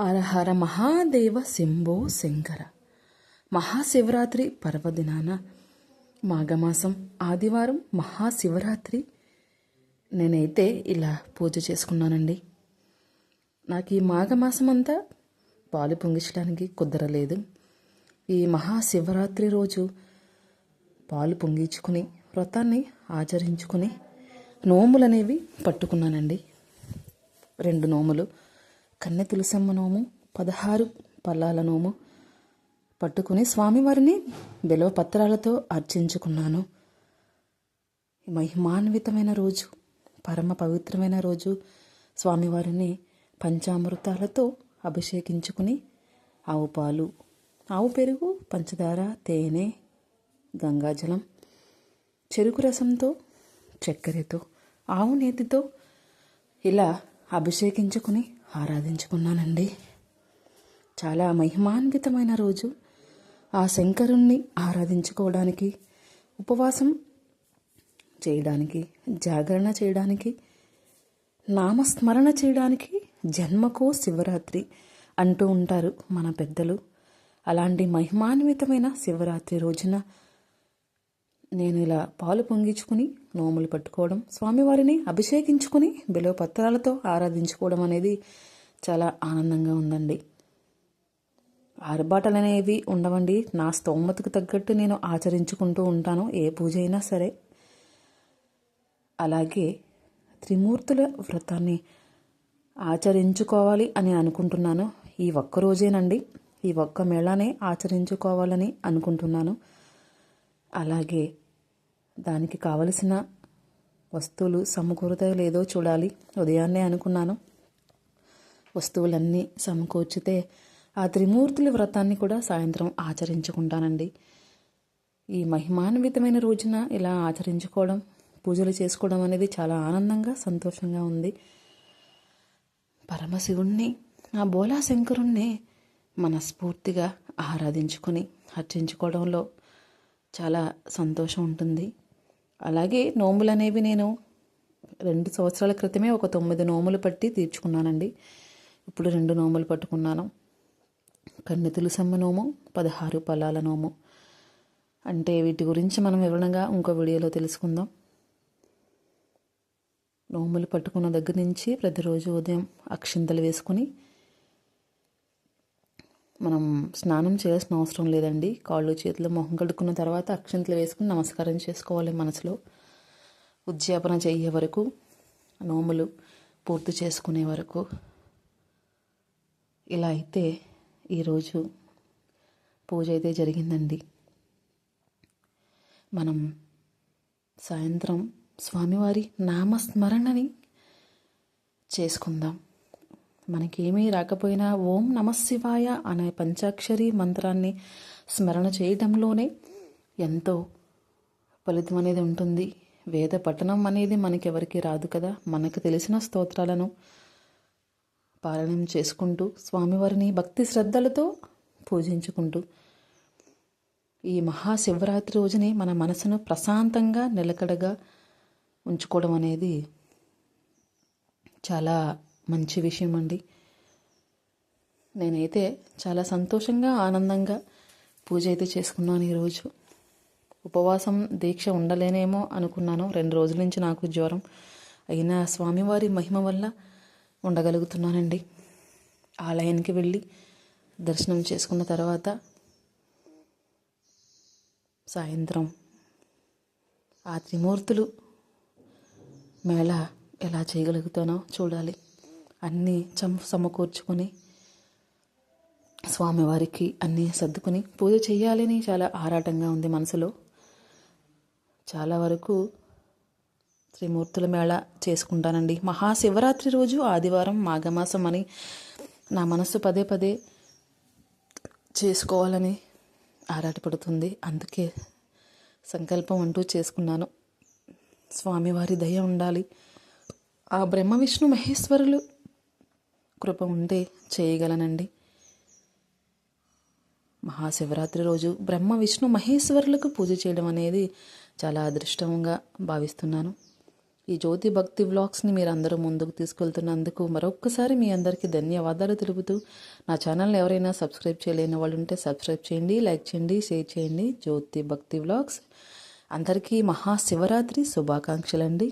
అరహర మహాదేవ శంభో శంకర. మహాశివరాత్రి పర్వదినాన మాఘమాసం ఆదివారం మహాశివరాత్రి. నేనైతే ఇలా పూజ చేసుకున్నానండి. నాకు ఈ మాఘమాసం అంతా పాలు పొంగించడానికి కుదరలేదు. ఈ మహాశివరాత్రి రోజు పాలు పొంగించుకుని వ్రతాన్ని ఆచరించుకుని నోములు అనేవి పట్టుకున్నానండి. రెండు నోములు. కన్నె తులసమ్మ నోము పదహారు పల్లాల నోము పట్టుకుని స్వామివారిని బిలవపత్రాలతో అర్చించుకున్నాను. మహిమాన్వితమైన రోజు పరమ పవిత్రమైన రోజు. స్వామివారిని పంచామృతాలతో అభిషేకించుకుని ఆవు పాలు ఆవు పెరుగు పంచదార తేనె గంగాజలం చెరుకు రసంతో చక్కెరతో ఆవు నేతితో ఇలా అభిషేకించుకుని ఆరాధించుకున్నానండి. చాలా మహిమాన్వితమైన రోజు. ఆ శంకరుణ్ణి ఆరాధించుకోవడానికి ఉపవాసం చేయడానికి జాగరణ చేయడానికి నామస్మరణ చేయడానికి జన్మకో శివరాత్రి అంటూ ఉంటారు మన పెద్దలు. అలాంటి మహిమాన్వితమైన శివరాత్రి రోజున నేను ఇలా పాలు పొంగించుకుని నోములు పట్టుకోవడం స్వామివారిని అభిషేకించుకుని బిలో పత్రాలతో ఆరాధించుకోవడం అనేది చాలా ఆనందంగా ఉందండి. ఆర్భాటాలు అనేవి ఉండవండి. నా స్తోమతకు తగ్గట్టు నేను ఆచరించుకుంటూ ఉంటాను ఏ పూజ అయినా సరే. అలాగే త్రిమూర్తుల వ్రతాన్ని ఆచరించుకోవాలి అని అనుకుంటున్నాను. ఈ ఒక్క రోజేనండి. ఈ ఒక్క మేళానే ఆచరించుకోవాలని అనుకుంటున్నాను. అలాగే దానికి కావలసిన వస్తువులు సమకూరుతాయో లేదో చూడాలి. ఉదయాన్నే అనుకున్నాను. వస్తువులన్నీ సమకూర్చితే ఆ త్రిమూర్తుల వ్రతాన్ని కూడా సాయంత్రం ఆచరించుకుంటానండి. ఈ మహిమాన్వితమైన రోజున ఇలా ఆచరించుకోవడం పూజలు చేసుకోవడం అనేది చాలా ఆనందంగా సంతోషంగా ఉంది. పరమశివుణ్ణి ఆ బోలా శంకరుణ్ణి మనస్ఫూర్తిగా ఆరాధించుకొని అర్చించుకోవడంలో చాలా సంతోషం ఉంటుంది. అలాగే నోములు అనేవి నేను రెండు సంవత్సరాల క్రితమే ఒక తొమ్మిది నోములు పట్టి తీర్చుకున్నానండి. ఇప్పుడు రెండు నోములు పట్టుకున్నాను. కన్ను తులసమ్మ నోము పదహారు పలాల నోము. అంటే వీటి గురించి మనం వివరంగా ఇంకో వీడియోలో తెలుసుకుందాం. నోములు పట్టుకున్న దగ్గర నుంచి ప్రతిరోజు ఉదయం అక్షింతలు వేసుకుని మనం స్నానం చేయాల్సిన అవసరం లేదండి. కాళ్ళు చేతులు మొహం కడుక్కున్న తర్వాత అక్షింతలు వేసుకుని నమస్కారం చేసుకోవాలి మనసులో. ఉద్యాపన చెయ్యే వరకు నోములు పూర్తి చేసుకునే వరకు. ఇలా అయితే ఈరోజు పూజ అయితే జరిగిందండి. మనం సాయంత్రం స్వామివారి నామస్మరణని చేసుకుందాం. మనకేమీ రాకపోయినా ఓం నమశివాయ అనే పంచాక్షరి మంత్రాన్ని స్మరణ చేయడంలోనే ఎంతో ఫలితం అనేది ఉంటుంది. వేద పఠనం అనేది మనకెవరికి రాదు కదా. మనకు తెలిసిన స్తోత్రాలను పాలనం చేసుకుంటూ స్వామివారిని భక్తి శ్రద్ధలతో పూజించుకుంటూ ఈ మహాశివరాత్రి రోజుని మన మనసును ప్రశాంతంగా నిలకడగా ఉంచుకోవడం అనేది చాలా మంచి విషయం అండి నేనైతే చాలా సంతోషంగా ఆనందంగా పూజ అయితే చేసుకున్నాను ఈరోజు. ఉపవాసం దీక్ష ఉండలేనేమో అనుకున్నాను. రెండు రోజుల నుంచి నాకు జ్వరం అయినా స్వామివారి మహిమ వల్ల ఉండగలుగుతున్నానండి. ఆలయానికి వెళ్ళి దర్శనం చేసుకున్న తర్వాత సాయంత్రం ఆ త్రిమూర్తులు మేళ ఎలా చేయగలుగుతానో చూడాలి. అన్నీ చం సమకూర్చుకొని స్వామివారికి అన్నీ సర్దుకొని పూజ చేయాలని చాలా ఆరాటంగా ఉంది మనసులో. చాలా వరకు త్రిమూర్తుల మేళ చేసుకుంటానండి. మహాశివరాత్రి రోజు ఆదివారం మాఘమాసం అని నా మనసు పదే పదే చేసుకోవాలని ఆరాటపడుతుంది. అందుకే సంకల్పం అంటూ చేసుకున్నాను. స్వామివారి దయ ఉండాలి. ఆ బ్రహ్మ విష్ణు మహేశ్వరులు కృప ఉంటే చేయగలనండి. మహాశివరాత్రి రోజు బ్రహ్మ విష్ణు మహేశ్వరులకు పూజ చేయడం అనేది చాలా అదృష్టంగా భావిస్తున్నాను. ఈ జ్యోతి భక్తి వ్లాగ్స్ని మీరు అందరూ ముందుకు తీసుకెళ్తున్నందుకు మరొక్కసారి మీ అందరికీ ధన్యవాదాలు తెలుపుతూ నా ఛానల్ని ఎవరైనా సబ్స్క్రైబ్ చేయలేని వాళ్ళు ఉంటే సబ్స్క్రైబ్ చేయండి లైక్ చేయండి షేర్ చేయండి. జ్యోతి భక్తి వ్లాగ్స్. అందరికీ మహాశివరాత్రి శుభాకాంక్షలండి.